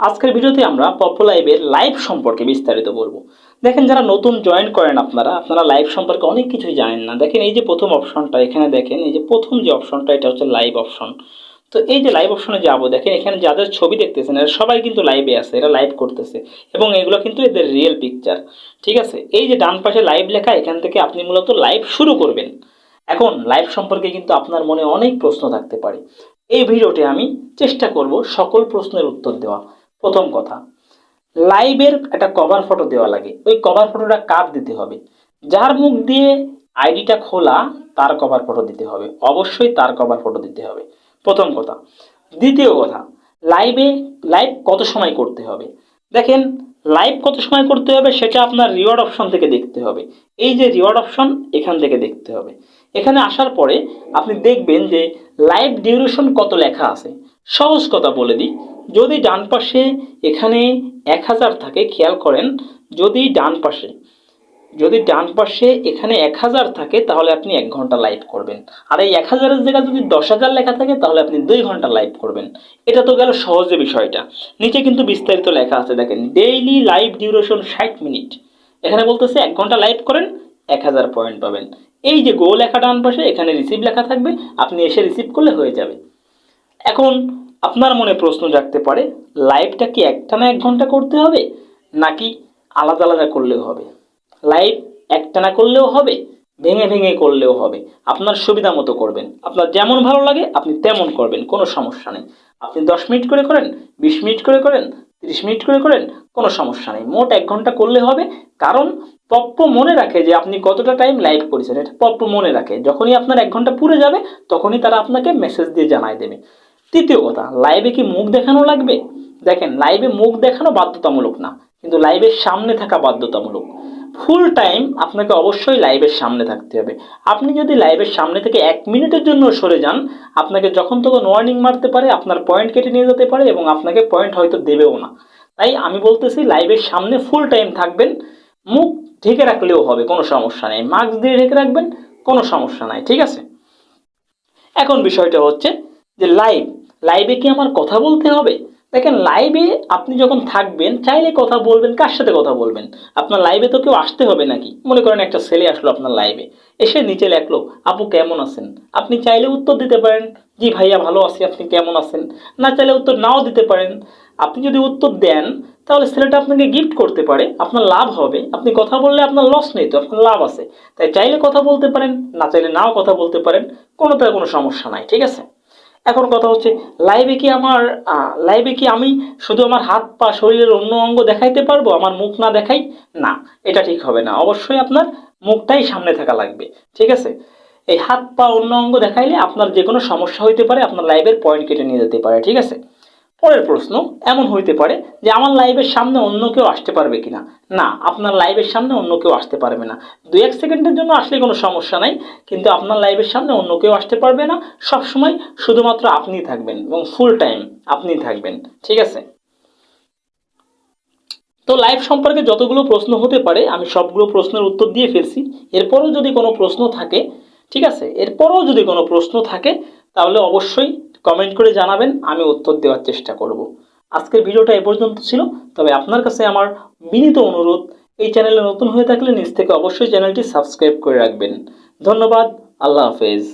আজকের ভিডিওতে আমরা পপো লাইভের লাইভ সম্পর্কে বিস্তারিত বলব। দেখেন, যারা নতুন জয়েন করেন আপনারা আপনারা লাইভ সম্পর্কে অনেক কিছুই জানেন না। দেখেন, এই যে প্রথম অপশনটা এখানে দেখেন, এই যে প্রথম যে অপশনটা এটা হচ্ছে লাইভ অপশন তো এই যে লাইভ অপশনে যাব, দেখেন, এখানে যাদের ছবি দেখতেছেন, এরা সবাই কিন্তু লাইভে আছে, এরা লাইভ করতেছে। এবং এগুলো কিন্তু এদের রিয়েল পিকচার ঠিক আছে? এই যে ডান পাশে লাইভ লেখা, এখান থেকে আপনি মূলত লাইভ শুরু করবেন। এখন লাইভ সম্পর্কে কিন্তু আপনার মনে অনেক প্রশ্ন থাকতে পারে। এই ভিডিওতে আমি চেষ্টা করব সকল প্রশ্নের উত্তর দেওয়া। প্রথম কথা, লাইভের একটা কভার ফটো দেওয়া লাগে। ওই কভার ফটোটা কার দিতে হবে? যার মুখ দিয়ে আইডিটা খোলা, তার কভার ফটো দিতে হবে। অবশ্যই তার কভার ফটো দিতে হবে। প্রথম কথা। দ্বিতীয় কথা লাইভে লাইভ কত সময় করতে হবে? দেখেন লাইভ কত সময় করতে হবে সেটা আপনার রিওয়ার্ড অপশন থেকে দেখতে হবে। এই যে রিওয়ার্ড অপশন এখান থেকে দেখতে হবে। এখানে আসার পরে আপনি দেখবেন যে লাইভ ডিউরেশন কত লেখা আছে। সহজ কথা বলে দিই, যদি ডান পাশে এখানে এক হাজার থাকে, খেয়াল করেন, যদি ডান পাশে যদি ডান পাশে এখানে এক হাজার থাকে, তাহলে আপনি এক ঘণ্টা লাইভ করবেন। আর এই এক হাজারের জায়গায় যদি দশ হাজার লেখা থাকে, তাহলে আপনি দুই ঘণ্টা লাইভ করবেন। এটা তো গেল সহজে বিষয়টা। নিচে কিন্তু বিস্তারিত লেখা আছে, দেখেন ডেইলি লাইভ ডিউরেশন ষাট মিনিট এখানে বলতেছে এক ঘণ্টা লাইভ করেন, এক হাজার পয়েন্ট পাবেন। এই যে গো লেখা ডান পাশে, এখানে রিসিভ লেখা থাকবে, আপনি এসে রিসিভ করলে হয়ে যাবে। এখন আপনার মনে প্রশ্ন জাগতে পারে লাইভটা কি একটানা এক ঘণ্টা করতে হবে, নাকি আলাদা আলাদা করলেও হবে? লাইভ একটানা করলেও হবে, ভেঙে ভেঙে করলেও হবে। আপনার সুবিধা মতো করবেন। আপনার যেমন ভালো লাগে, আপনি তেমন করবেন, কোনো সমস্যা নেই। আপনি দশ মিনিট করে করেন, বিশ মিনিট করে করেন, তিরিশ মিনিট করে করেন, কোনো সমস্যা নেই। মোট এক ঘণ্টা করলে হবে, কারণ পপ্প মনে রাখে যে আপনি কতটা টাইম লাইভ করেছেন। এটা পপ্প মনে রাখে। যখনই আপনার এক ঘণ্টা পুরে যাবে, তখনই তারা আপনাকে মেসেজ দিয়ে জানায় দেবে। তৃতীয় কথা লাইভে কি মুখ দেখানো লাগবে? দেখেন লাইভে মুখ দেখানো বাধ্যতামূলক না, কিন্তু লাইভের সামনে থাকা বাধ্যতামূলক। ফুল টাইম আপনাকে অবশ্যই লাইভের সামনে থাকতে হবে। আপনি যদি লাইভের সামনে থেকে এক মিনিটের জন্য সরে যান, আপনাকে যখন তখন ওয়ার্নিং মারতে পারে, আপনার পয়েন্ট কেটে নিয়ে যেতে পারে এবং আপনাকে পয়েন্ট হয়তো দেবেও না। তাই আমি বলতেছি লাইভের সামনে ফুল টাইম থাকবেন, মুখ ঢেকে রাখলেও হবে, কোনো সমস্যা নেই। মাস্ক দিয়ে ঢেকে রাখবেন, কোনো সমস্যা নাই, ঠিক আছে? এখন বিষয়টা হচ্ছে যে লাইভ লাইভে কি আমার কথা বলতে হবে? দেখেন লাইভে আপনি যখন থাকবেন, চাইলে কথা বলবেন, কার সাথে কথা বলবেন? আপনার লাইভে তো কেউ আসতে হবে নাকি? মনে করেন একটা ছেলে আসলো আপনার লাইভে এসে নিচে লেখলো, আপু কেমন আছেন? আপনি চাইলে উত্তর দিতে পারেন, জি ভাইয়া ভালো আছি, আপনি কেমন আছেন? না চাইলে উত্তর নাও দিতে পারেন। আপনি যদি উত্তর দেন, তাহলে ছেলেটা আপনাকে গিফট করতে পারে, আপনার লাভ হবে। আপনি কথা বললে আপনার লস নেই তো, আপনার লাভ আছে। তাই চাইলে কথা বলতে পারেন, না চাইলে নাও কথা বলতে পারেন, কোনোটার কোনো সমস্যা নাই, ঠিক আছে? এখন কথা হচ্ছে লাইভে কি আমার লাইভে কি আমি শুধু আমার হাত পা শরীরের অন্য অঙ্গ দেখাইতে পারব? আমার মুখ না দেখাই? না, এটা ঠিক হবে না। অবশ্যই আপনার মুখটাই সামনে থাকা লাগবে, ঠিক আছে? এই হাত পা অন্য অঙ্গ দেখাইলে আপনার যে কোনো সমস্যা হইতে পারে, আপনার লাইভের পয়েন্ট কেটে নিয়ে যেতে পারে, ঠিক আছে? পরের প্রশ্ন এমন হইতে পারে যে আমার লাইভের সামনে অন্য কেউ আসতে পারবে কিনা? না, আপনার লাইভের সামনে অন্য কেউ আসতে পারবে না। দু এক সেকেন্ডের জন্য আসলে কোনো সমস্যা নাই, কিন্তু আপনার লাইভের সামনে অন্য কেউ আসতে পারবে না। সব সময় শুধুমাত্র আপনিই থাকবেন এবং ফুল টাইম আপনিই থাকবেন, ঠিক আছে? তো লাইভ সম্পর্কে যতগুলো প্রশ্ন হতে পারে, আমি সবগুলো প্রশ্নের উত্তর দিয়ে ফেলছি। এরপরও যদি কোনো প্রশ্ন থাকে, ঠিক আছে? এরপরও যদি কোনো প্রশ্ন থাকে, তাহলে অবশ্যই কমেন্ট করে জানাবেন, আমি উত্তর দেওয়ার চেষ্টা করব। আজকের ভিডিওটা এ পর্যন্ত ছিল, তবে আপনার কাছে আমার বিনীত অনুরোধ, এই চ্যানেলে নতুন হয়ে থাকলে নিজ থেকে অবশ্যই চ্যানেলটি সাবস্ক্রাইব করে রাখবেন। ধন্যবাদ, আল্লাহ হাফেজ।